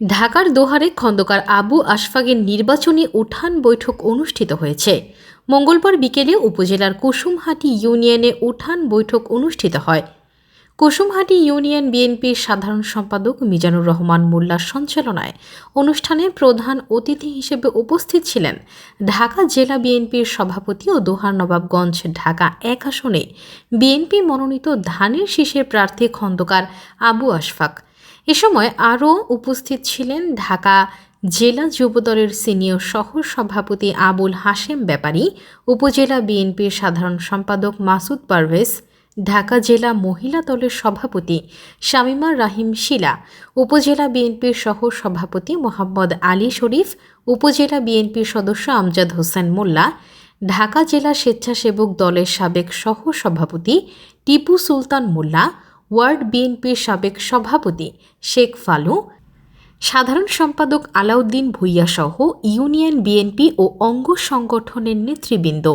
ঢাকার দোহারে খন্দকার আবু আশফাকের নির্বাচনী উঠান বৈঠক অনুষ্ঠিত হয়েছে। মঙ্গলবার বিকেলে উপজেলার কুসুমহাটি ইউনিয়নে উঠান বৈঠক অনুষ্ঠিত হয়। কুসুমহাটি ইউনিয়ন বিএনপির সাধারণ সম্পাদক মিজানুর রহমান মোল্লার সঞ্চালনায় অনুষ্ঠানে প্রধান অতিথি হিসেবে উপস্থিত ছিলেন ঢাকা জেলা বিএনপির সভাপতি ও দোহার নবাবগঞ্জ ঢাকা এক আসনে বিএনপি মনোনীত ধানের শীষের প্রার্থী খন্দকার আবু আশফাক। এ সময় আরও উপস্থিত ছিলেন ঢাকা জেলা যুবদলের সিনিয়র সহ সভাপতি আবুল হাশেম ব্যাপারী, উপজেলা বিএনপির সাধারণ সম্পাদক মাসুদ পারভেজ, ঢাকা জেলা মহিলা দলের সভাপতি শামিমা রাহিম শিলা, উপজেলা বিএনপির সহ সভাপতি মোহাম্মদ আলী শরীফ, উপজেলা বিএনপির সদস্য আমজাদ হোসেন মোল্লা, ঢাকা জেলা স্বেচ্ছাসেবক দলের সাবেক সহ সভাপতি টিপু সুলতান মোল্লা ওয়ার্ড বিএনপির সাবেক সভাপতি শেখ ফালু, সাধারণ সম্পাদক আলাউদ্দিন ভুইয়াসহ ইউনিয়ন বিএনপি ও অঙ্গ সংগঠনের নেতৃবৃন্দ।